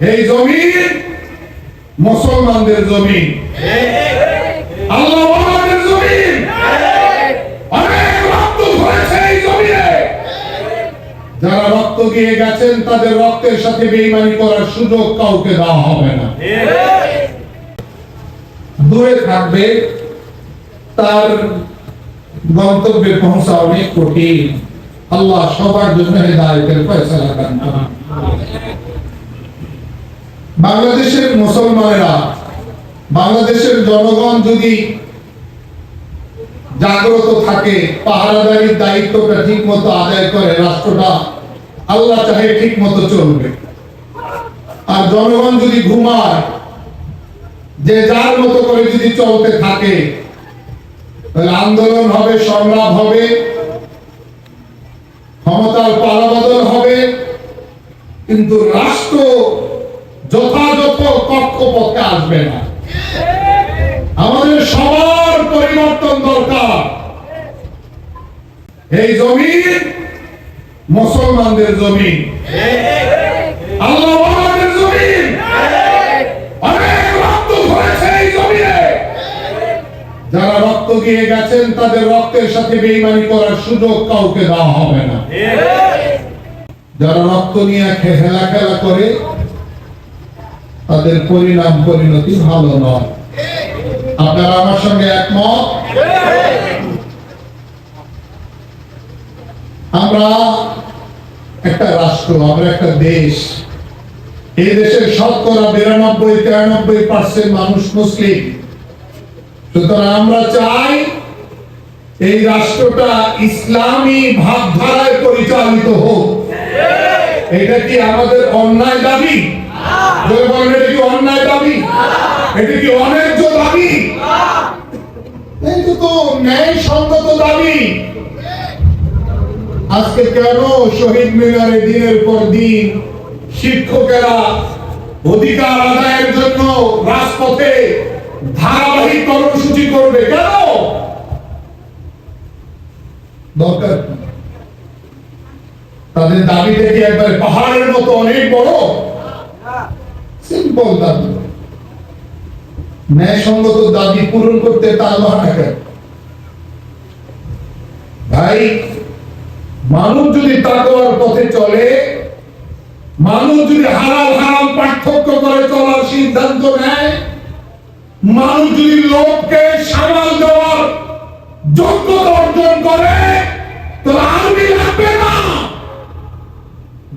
এই জমিন মুসলমানদের জমিন। আল্লাহ যারা রক্ত গেছেন, তাদের রক্তের সাথে বেইমানি করার সুযোগ কাউকে দেওয়া হবে না। দূরে থাকবে, তার গন্তব্যে পৌঁছা অনেক কঠিন। আল্লাহ সবার জন্য হেদায়তের ফয়সালা করেন। বাংলাদেশের মুসলমানেরা, বাংলাদেশের জনগণ যদি জাগ্রত থাকে, পাহারাদারির দায়িত্বটা ঠিক মতো আদায় করে রাষ্ট্রটা, আল্লাহ চাহে ঠিক মতো চলবে। আর জনগণ যদি ঘুমায়, যে যার মতো করে যদি চলতে থাকে আন্দোলন হবে, সংগ্রাম হবে, ক্ষমতার পালাবদল হবে, কিন্তু রাষ্ট্র যথাযথ কক্ষপথে আসবে না আমাদের সবার পরিবর্তন দরকার। এই জমিন মুসলমানদের জমিন। যারা রক্ত দিয়ে গেছেন, তাদের রক্তের সাথে বেইমানি করার সুযোগ কাউকে দেওয়া হবে না। যারা রক্ত নিয়ে খেলা খেলা করে তাদের পরিণাম পরিণতি ভালো নয়। আপনারা আমার সঙ্গে একমত? আমরা একটা রাষ্ট্র, আমরা একটা দেশ। এই দেশের শতকরা বিরানব্বই, তিরানব্বই পার্সেন্ট মানুষ মুসলিম। সুতরাং আমরা চাই এই রাষ্ট্রটা ইসলামী ভাবধারায় পরিচালিত হোক। এটা কি আমাদের অন্যায় দাবি? বলেন এটা কি অন্যায় দাবি? এটা কি অন্যায্য দাবি? কিন্তু তো ন্যায় সঙ্গত দাবি। আজকে কেন শহীদ মিনারে দিনের পর দিন শিক্ষকেরা অধিকার আদায়ের জন্য রাজপথে ধারাবাহিক কর্মসূচি করবে? কেন? দরকার তাদের দাবিটা কি একবার পাহাড়ের মতো অনেক বড় সিম্পল দাবি। ন্যায়সঙ্গত দাবি পূরণ করতে ভাই, মানুষ যদি তাকওয়ার পথে চলে, মানুষ যদি হারাম পার্থক্য করে চলার সিদ্ধান্ত নেয়, মানুষ যদি লোককে সামাল দেওয়ার যোগ্যতা অর্জন করে তো আর্মি লাগবে না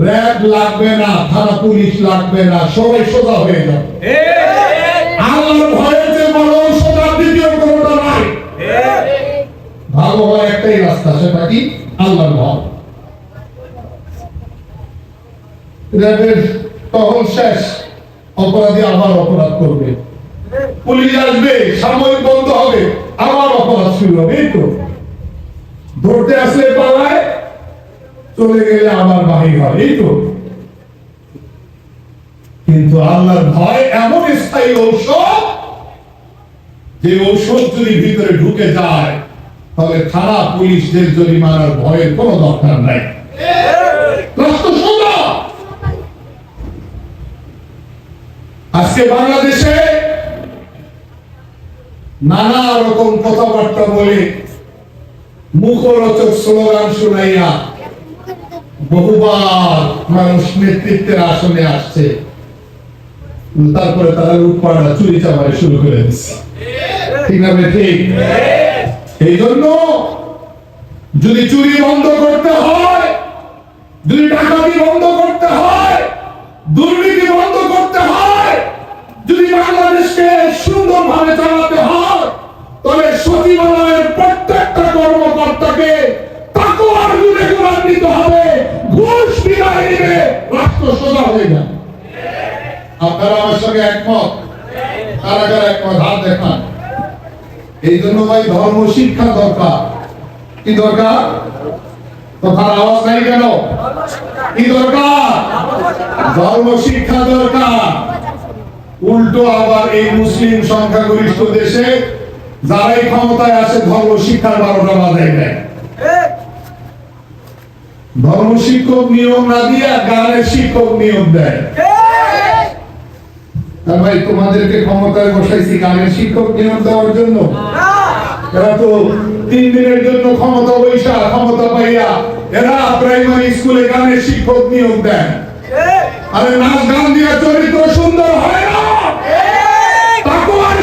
র্যাব লাগবে না থানা পুলিশ লাগবে না, সবাই সোজা হয়ে যাবে। আল্লাহর ভয়ে যে বড় সোজার দ্বিতীয় কোনটা নাই। ভালো হওয়ার একটাই রাস্তা, সেটা কি? আল্লাহর ভয়। র্যাবের তখন শেষ, অপরাধী আবার অপরাধ করবে। পুলিশ আসবে, সাময়িক বন্ধ হবে, আবার অপরাধ শুরু হবে, এই তো। ধরতে আসলে পালায় চলে গেলে আবার বাহির হয়, এই তো। কিন্তু আল্লাহর ভয় এমন স্থায়ী ঔষধ, যে ঔষধ যদি ভিতরে ঢুকে যায়, তাহলে থানা পুলিশদের জরিমানার ভয়ের কোনো দরকার নাই। আজকে বাংলাদেশে নানা রকম কথাবার্তা বলে মুখরোচক স্লোগান শুনাইয়া বহুবার মানুষ নেতৃত্বের আসনে আসছে। তারপরে তারা রূপপাড়া চুরি চামারি শুরু করে দিচ্ছে। ঠিক না ঠিক? এই জন্য যদি চুরি বন্ধ করতে হয়, যদি ডাকাতি বন্ধ করতে হয়, দুর্নীতি বন্ধ করতে হয়, যদি বাংলাদেশকে চালাতে হয়, তবে সচিবালয়ের প্রত্যেকটা কর্মকর্তাকে তাকওয়ার গুণে গুণান্বিত হবে। ধর্ম শিক্ষা দরকার। উল্টো আবার এই মুসলিম সংখ্যাগরিষ্ঠ দেশে যারাই ক্ষমতায় আসে, ধর্ম শিক্ষার বারোটা বাজায় দেয়। ধর্ম শিক্ষক না গানের শিক্ষক নিয়ম দেয়। আর ভাই, তোমাদেরকে ক্ষমতায় বসাইছি গানের শিক্ষক দেওয়ার জন্য। এরা তো তিন দিনের জন্য ক্ষমতা বৈশা ক্ষমতা পাইয়া এরা প্রাইমারি স্কুলে গানের শিক্ষক নিয়োগ দেন আরে নাচ গান দিয়া চরিত্র সুন্দর হয় না।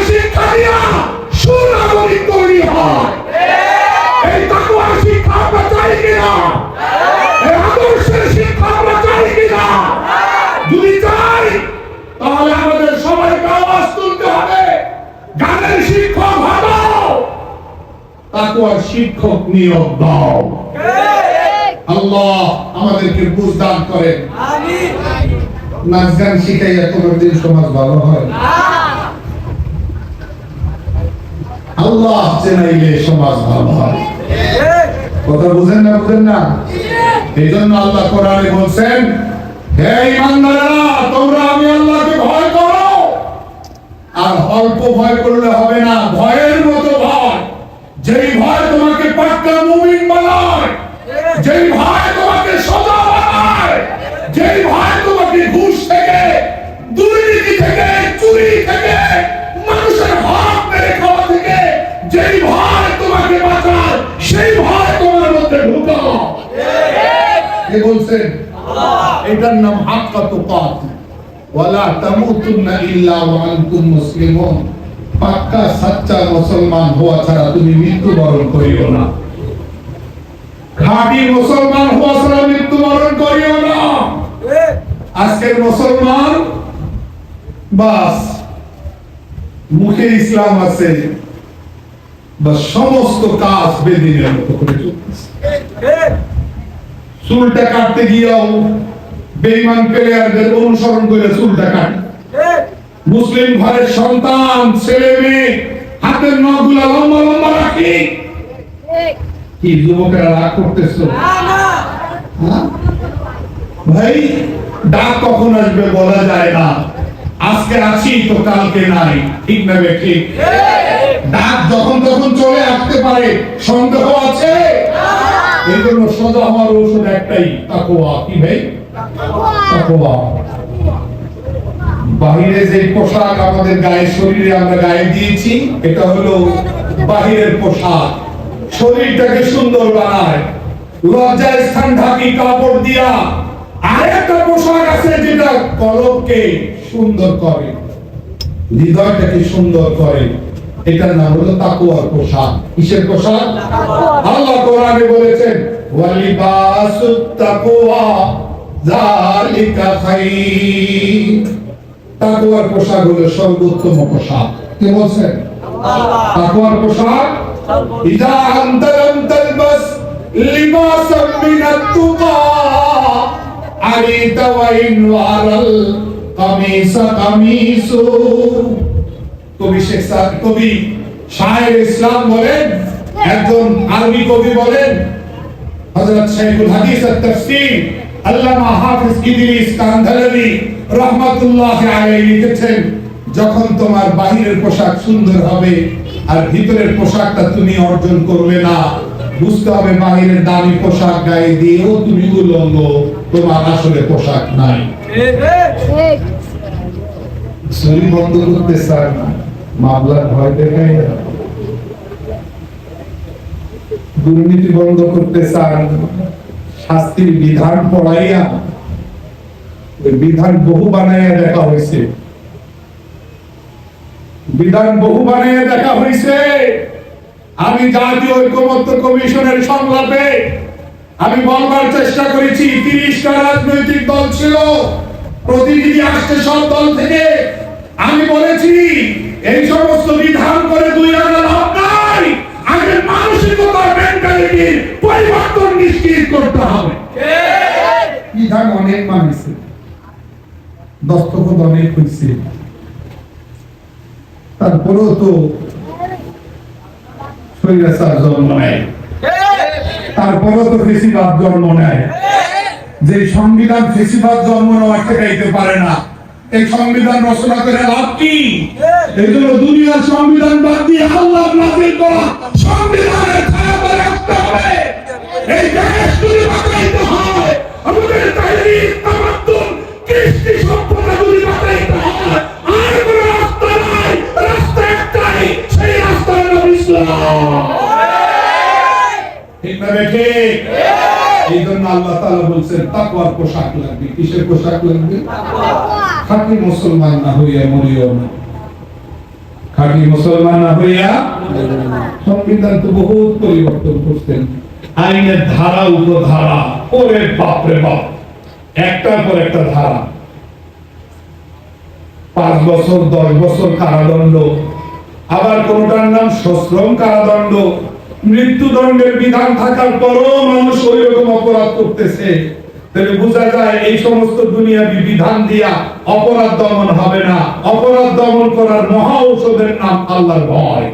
শিক্ষা দিয়া সুনাগরিক তৈরি হয়। এই তাকুয়ার শিক্ষা আমরা চাই কিনা? তাকুয়ার শিক্ষক নিয়োগ দাও। আল্লাহ আমাদেরকে বুঝদান করেন। নাচ গান শিখাইয়া কোনোদিন সমাজ ভালো হয় আল্লাহ চেনাইলে সমাজ ভালো হয়। কথা বুঝেন না বুঝেন না? এই জন্য আল্লাহ কোরআনে বলছেন, হে ইমানদারেরা তোমরা আমি আল্লাহকে ভয় করো। আর অল্প ভয় করলে হবে না, ভয়ের মতো ভয় যেই ভয় তোমাকে পাক্কা মুমিন বানায়, যেই ভয় তোমাকে সদা বানায়, যেই ভয় তোমাকে ঘুষ থেকে, দুর্নীতি থেকে, চুরি থেকে, মানুষের হক মেরে খাওয়া থেকে, যেই ভয় তোমাকে বাঁচায়, সেই ভয় তোমার মধ্যে ঢুকাও কে বলছেন? এটার নাম হাক্কা তুকাত ওয়ালা তামুতুন্না ইল্লা ওয়া আনতুম মুসলিমুন। পাক্কা, সাচ্চা মুসলমান হওয়া ছাড়া তুমি মৃত্যুবরণ করিও না। খাঁটি মুসলমান হওয়া ছাড়া মৃত্যুবরণ করিও না। আজকের মুসলমান, বাস, মুখে ইসলাম আছে বা সমস্ত কাজ বেদিনের মতো করে চুলটা কাটতে গিয়েও বেইমান প্লেয়ারদের অনুসরণ করে চুলটা কাটে। মুসলিম ঘরের সন্তান ছেলে মেয়ে হাতের নখগুলা লম্বা লম্বা রাখি। কি যুবকেরা রাগ করতেছো? হ্যাঁ? ভাই ডাক কখন আসবে বলা যায় না। আজকে আছি তো কালকে নাই। ঠিক না ঠিক? ডাক যখন তখন চলে আসতে পারে। সন্দেহ আছে? এই জন্য সোজা হওয়ার ঔষধ একটাই তাকোয়া কি ভাই? তাকোয়া বাহিরে যে পোশাক আমাদের গায়ে, শরীরে আমরা গায়ে দিয়েছি, এটা হলো বাহিরের পোশাক। শরীরটাকে সুন্দর বানায়। লজ্জায় স্থান ঢাকি কাপড় দিয়া আরেকটা পোশাক আছে যেটা কলবকে সুন্দর করে। হৃদয়টাকে সুন্দর করে। এটার নাম হলো তাকুয়ার পোশাক। কিসের পোশাক? আল্লাহ কোরআনে বলেছেন, ওয়ালিবাসুত তাকওয়া, যালিকা খাইর। তাকুয়ার পোশাক হলো সর্বোত্তম পোশাক। কে বলছেন? তাকুয়ার পোশাক? ইদা আনতা লাম তালবাস লিবাসাম মিনাত তুকা। আরিতা ওয়ারাল কামিসা কামিসু। কবি শেখ কবি শায়ের ইসলাম বলেন একজন আরবি কবি বলেন হযরত শাইখুল হাদিস আত তাফসীর আল্লামা হাফিজ ইদরিস কান্ধালাবি রহমাতুল্লাহ আলাইহি লিখেছেন, যখন তোমার বাহিরের পোশাক সুন্দর হবে আর ভিতরের পোশাকটা তুমি অর্জন করবে না, বুঝতে হবে বাহিরের দামি পোশাক গায়ে দিয়েও তুমি উলঙ্গ, তোমার আসলে পোশাক নাই। বন্ধ করতে মামলার ভয় না। দুর্নীতি বন্ধ করতে চান শাস্তির বিধান পড়াইয়া বিধান বহু বানাইয়া দেখা হয়েছে। বিধান বহু বানাইয়া দেখা হয়েছে। আমি জাতীয় ঐক্যমত্য কমিশনের সংলাপে আমি বলবার চেষ্টা করেছি তিরিশটা রাজনৈতিক দল ছিল প্রতিনিধি আসছে সব দল থেকে। আমি বলেছি এই সমস্ত বিধান করে দুই আনা লাভ নাই আগে মানসিকতার মেন্টালিটির পরিবর্তন নিশ্চিত করতে হবে। বিধান অনেক মানেছে দস্তখত অনেক হয়েছে তারপরেও তো জন্ম নেয় তারপরেও তো জন্ম নেয় যে সংবিধান জন্ম ঠেকাইতে পারে না। এই সংবিধান রচনা করে লাভ কি? এই জন্য দুনিয়ার সংবিধান বাদ দিয়ে আল্লাহ করা সংবিধানের হবে। এই হয়, আমাদের তাইরিক জন্য আল্লাহ তাআলা বলছেন তাকওয়ার পোশাক লাগবে। কিসের পোশাক লাগবে? খাঁটি মুসলমান না হইয়া মরিও না। খাঁটি মুসলমান না হইয়া সংবিধান তো বহুত পরিবর্তন করছেন। আইনের ধারা উপধারা ওরে বাপরে বাপ। একটার পর একটা ধারা। পাঁচ বছর দশ বছর কারাদণ্ড। আবার কোনটার নাম সশ্রম কারাদণ্ড? মৃত্যুদণ্ডের বিধান থাকার পরও মানুষ ওই রকম অপরাধ করতেছে। তাহলে বোঝা যায় এই সমস্ত দুনিয়াবি বিধান দিয়া অপরাধ দমন হবে না। অপরাধ দমন করার মহা ঔষধের নাম আল্লাহর ভয়।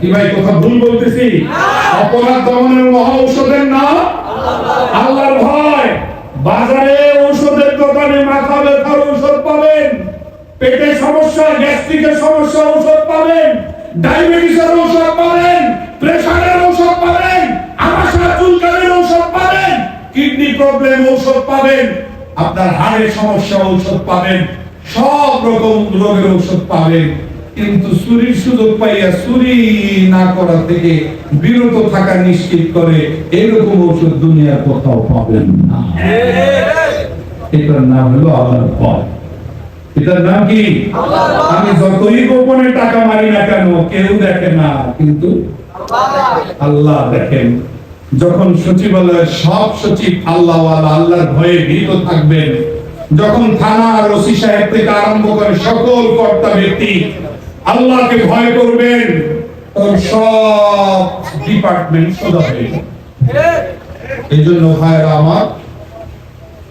কি ভাই কথা ভুল বলতেছি? অপরাধ দমনের মহা ঔষধের নাম আল্লাহর ভয়। বাজারে ঔষধের দোকানে মাথা ব্যথার ঔষধ পাবেন। পেটের সমস্যা গ্যাস্ট্রিকের সমস্যা ঔষধ পাবেন। ডায়াবেটিসের ঔষধ পাবেন। প্রেসারের ঔষধ পাবেন আমাশা চুলকানির ঔষধ পাবেন কিডনি প্রবলেম ঔষধ পাবেন আপনার হাড়ের সমস্যা ঔষধ পাবেন সব রকম রোগের ঔষধ পাবেন। কিন্তু চুরির সুযোগ পাইয়া চুরি না করা থেকে বিরত থাকা নিশ্চিত করে এরকম ঔষধ দুনিয়ার কোথাও পাবেন না। এটার নাম হলো আল্লাহর ভয়। এটার নাম কি? আমি যতই গোপনে টাকা মারি না কেন কেউ দেখে না কিন্তু আল্লাহ দেখেন, যখন সচিবালয়ের সব সচিব আল্লাহ আল্লাহর ভয়ে ভীত থাকবেন, যখন থানা আর ওসি সাহেব থেকে আরম্ভ করে সকল কর্তা ব্যক্তি আল্লাহকে ভয় করবেন সব ডিপার্টমেন্ট সোজা হয়ে এই জন্য ভাইরা আমার,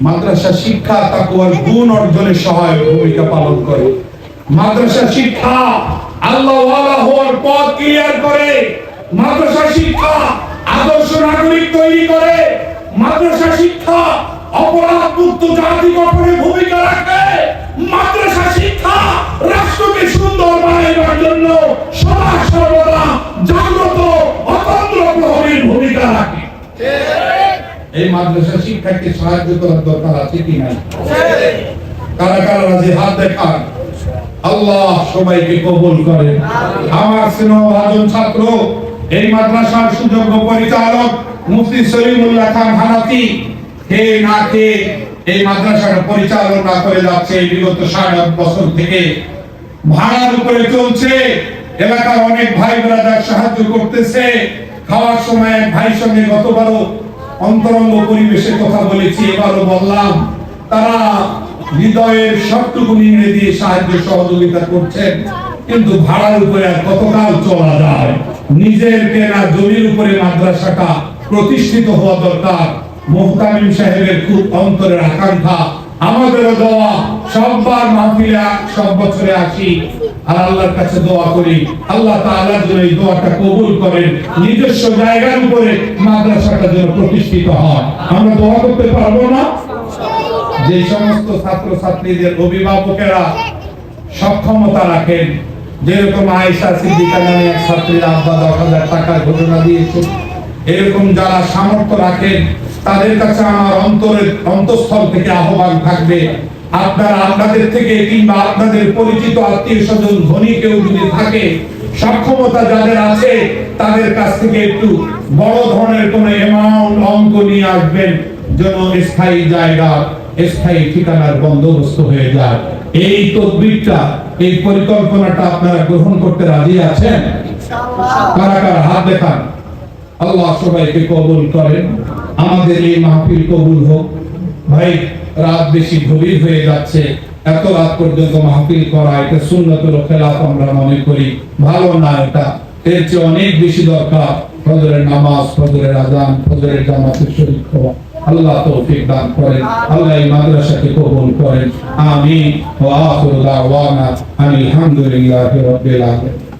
মাদ্রাসা শিক্ষা তাকুয়ার গুণ অর্জনে সহায়ক ভূমিকা পালন করে। মাদ্রাসা শিক্ষা আল্লাহ হওয়ার পথ ক্লিয়ার করে। মাদ্রাসা শিক্ষা আদর্শ নাগরিক তৈরি করে। মাদ্রাসা শিক্ষা অপরাধ মুক্ত জাতি গঠনে ভূমিকা রাখে। মাদ্রাসা শিক্ষা রাষ্ট্রকে সুন্দর বানাইবার জন্য সদা সর্বদা জাগ্রত, অতন্ত্র প্রহরীর ভূমিকা রাখে। এই মাদ্রাসা শিক্ষাকে সাহায্য করার দরকার আছে কি নাই? কারা কারা রাজি হাত দেখান। আল্লাহ সবাইকে কবুল করেন। আমার স্নেহভাজন ছাত্র এই মাদ্রাসার সুযোগ্য পরিচালক মুফতি সলিমুল্লাহ খান হানাফি। কে না কে এই মাদ্রাসাটা পরিচালনা করে যাচ্ছে বিগত সাড়ে বছর থেকে। ভাড়ার উপরে চলছে, এলাকার অনেক ভাই ব্রাদার সাহায্য করতেছে। খাওয়ার সময় ভাই সঙ্গে গতবারও অন্তরঙ্গ পরিবেশে কথা বলেছি, এবারও বললাম, তারা হৃদয়ের সবটুকু নিংড়ে দিয়ে সাহায্য সহযোগিতা করছেন, কিন্তু ভাড়ার উপরে আর কতকাল চলা যায়? নিজের কেনা জমির উপরে মাদ্রাসাটা প্রতিষ্ঠিত হওয়া দরকার। মোহতামিম সাহেবের খুব অন্তরের আকাঙ্ক্ষা। আমাদেরও দোয়া, সববার মাহফিলে সব বছরে আসি। আর আল্লাহর কাছে দোয়া করি। আল্লাহ তাআলা যেন এই দোয়াটা কবুল করেন। নিজস্ব জায়গার উপরে মাদ্রাসাটা যেন প্রতিষ্ঠিত হয়। আমরা দোয়া করতে পারব না? যে সমস্ত ছাত্র ছাত্রীদের অভিভাবকেরা সক্ষমতা রাখেন যেরকম আয়েশা সিদ্দিকা নামে এক ছাত্রীর আব্বা দশ হাজার টাকার ঘটনা দিয়েছে এরকম যারা সামর্থ্য রাখেন তাদের কাছে আমার অন্তরের অন্তঃস্থল থেকে আহ্বান থাকবে। আপনারা আপনাদের থেকে কিংবা আপনাদের পরিচিত আত্মীয় স্বজন ধনী কেউ যদি থাকে সক্ষমতা যাদের আছে তাদের কাছ থেকে একটু বড় ধরনের কোন অ্যামাউন্ট অঙ্ক নিয়ে আসবেন। যেন স্থায়ী জায়গা স্থায়ী ঠিকানার বন্দোবস্ত হয়ে যায়। এই তদবিরটা এই পরিকল্পনাটা আপনারা গ্রহণ করতে রাজি আছেন? কারা কারা হাত দেখান? আল্লাহ সবাইকে কবুল করেন। আমাদের এই মাহফিল কবুল হোক। ভাই রাত বেশি গভীর হয়ে যাচ্ছে। এত রাত পর্যন্ত মাহফিল করা এটা সুন্নতুল খেলাফ আমরা মনে করি। ভালো না এটা। এর চেয়ে অনেক বেশি দরকার। ফজরের নামাজ ফজরের আজান ফজরের জামাতের শরীর হওয়া। আল্লাহ তৌফিক দান করেন। আল্লাহ এই মাদ্রাসাকে কবুল করেন। আমিন। ওয়া আখিরু দাওয়ানা আনিল হামদুলিল্লাহি রাব্বিল আলামিন।